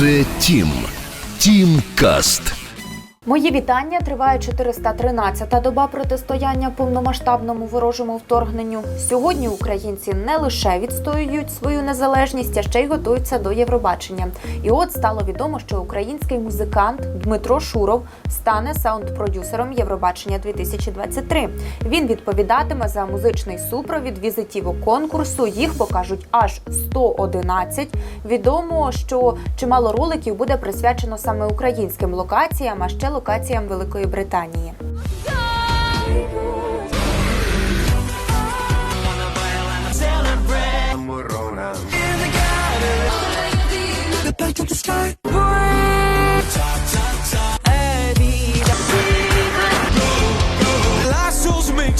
Це Тім. Тім Каст. Мої вітання триває 413-та доба протистояння повномасштабному ворожому вторгненню. Сьогодні українці не лише відстоюють свою незалежність, а ще й готуються до Євробачення. І от стало відомо, що український музикант Дмитро Шуров стане саунд-продюсером Євробачення 2023. Він відповідатиме за музичний супровід візитіву конкурсу. Їх покажуть аж 111. Відомо, що чимало роликів буде присвячено саме українським локаціям, а ще локаціям Великої Британії. Lassos make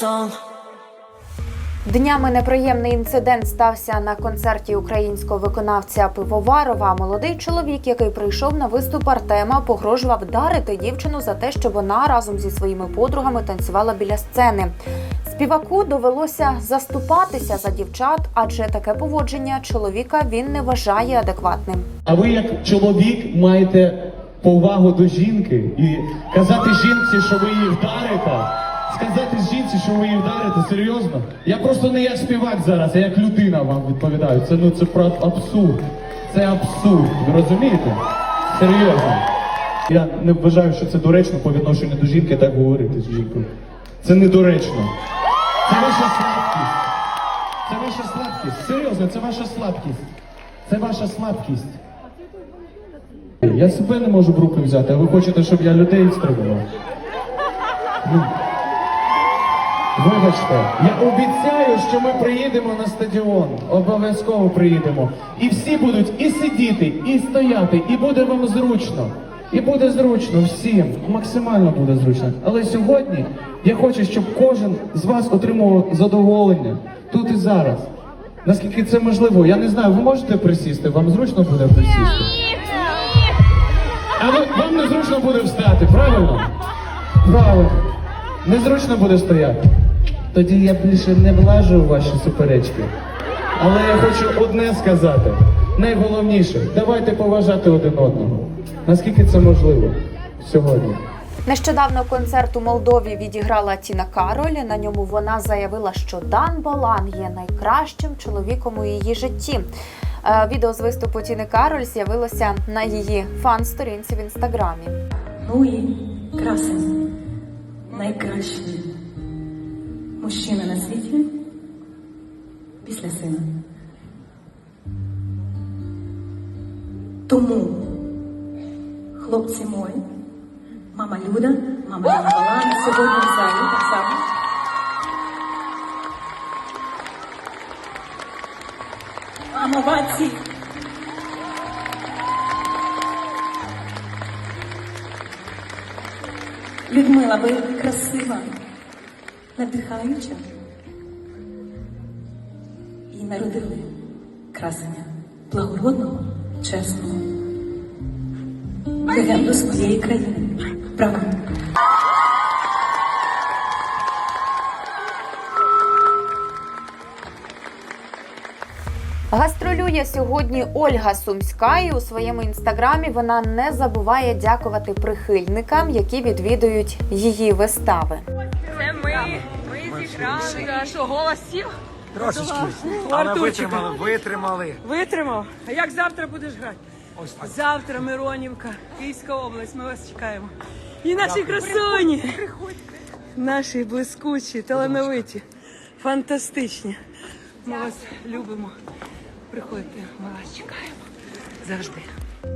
song. Днями неприємний інцидент стався на концерті українського виконавця Пивоварова. Молодий чоловік, який прийшов на виступ Артема, погрожував вдарити дівчину за те, що вона разом зі своїми подругами танцювала біля сцени. Співаку довелося заступатися за дівчат, адже таке поводження чоловіка він не вважає адекватним. А ви як чоловік маєте повагу до жінки і казати жінці, що ви її вдарите. Сказати жінці, що ви її вдарите, серйозно? Я просто не як співак зараз, а як людина вам відповідаю. Це ну це про абсурд. Це абсурд. Ви розумієте? Серйозно. Я не вважаю, що це доречно по відношенню до жінки так говорити з жінкою. Це недоречно. Це ваша слабкість. Це ваша слабкість. Серйозно, це ваша слабкість. Це ваша слабкість. Я себе не можу в руки взяти, а ви хочете, щоб я людей стрибував? Ну, Вибачте, я обіцяю, що ми приїдемо на стадіон. Обов'язково приїдемо. І всі будуть і сидіти, і стояти, і буде вам зручно. І буде зручно всім. Максимально буде зручно. Але сьогодні я хочу, щоб кожен з вас отримував задоволення тут і зараз. Наскільки це можливо, я не знаю, ви можете присісти? Вам зручно буде присісти? А вам незручно буде встати, правильно? Правильно. Незручно буде стояти. Тоді я більше не влажу у ваші суперечки. Але я хочу одне сказати. Найголовніше, давайте поважати один одного. Наскільки це можливо сьогодні? Нещодавно концерт у Молдові відіграла Тіна Кароль. На ньому вона заявила, що Дан Балан є найкращим чоловіком у її житті. Е, Відео з виступу Тіни Кароль з'явилося на її фан-сторінці в інстаграмі. Ну і красень, найкращий мужчина на світі після сина. Тому, хлопці мої, мама Люда, мама Яна Балан сьогодні в залі так само. Мамо, баці! Людмила, ви красива, надихаюча. І народили красення благородного, чесного, легенду своєї країни. Правда. Гастролює сьогодні Ольга Сумська і у своєму інстаграмі вона не забуває дякувати прихильникам, які відвідують її вистави. Це ми, ми зіграли. А що, голос сів? Трошечки. Але витримали, витримали. Витримав. А як завтра будеш грати? Завтра Миронівка, Київська область. Ми вас чекаємо. І наші красуні. Наші блискучі, талановиті, фантастичні. Ми вас любимо. Приходьте, ми вас чекаємо. Завжди.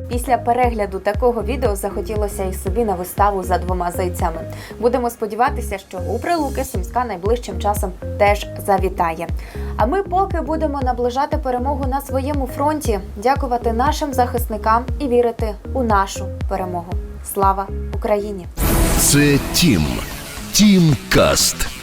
Після перегляду такого відео захотілося і собі на виставу за двома зайцями. Будемо сподіватися, що у прилуки Сумська найближчим часом теж завітає. А ми поки будемо наближати перемогу на своєму фронті, дякувати нашим захисникам і вірити у нашу перемогу. Слава Україні! Це Тім. Тім Каст.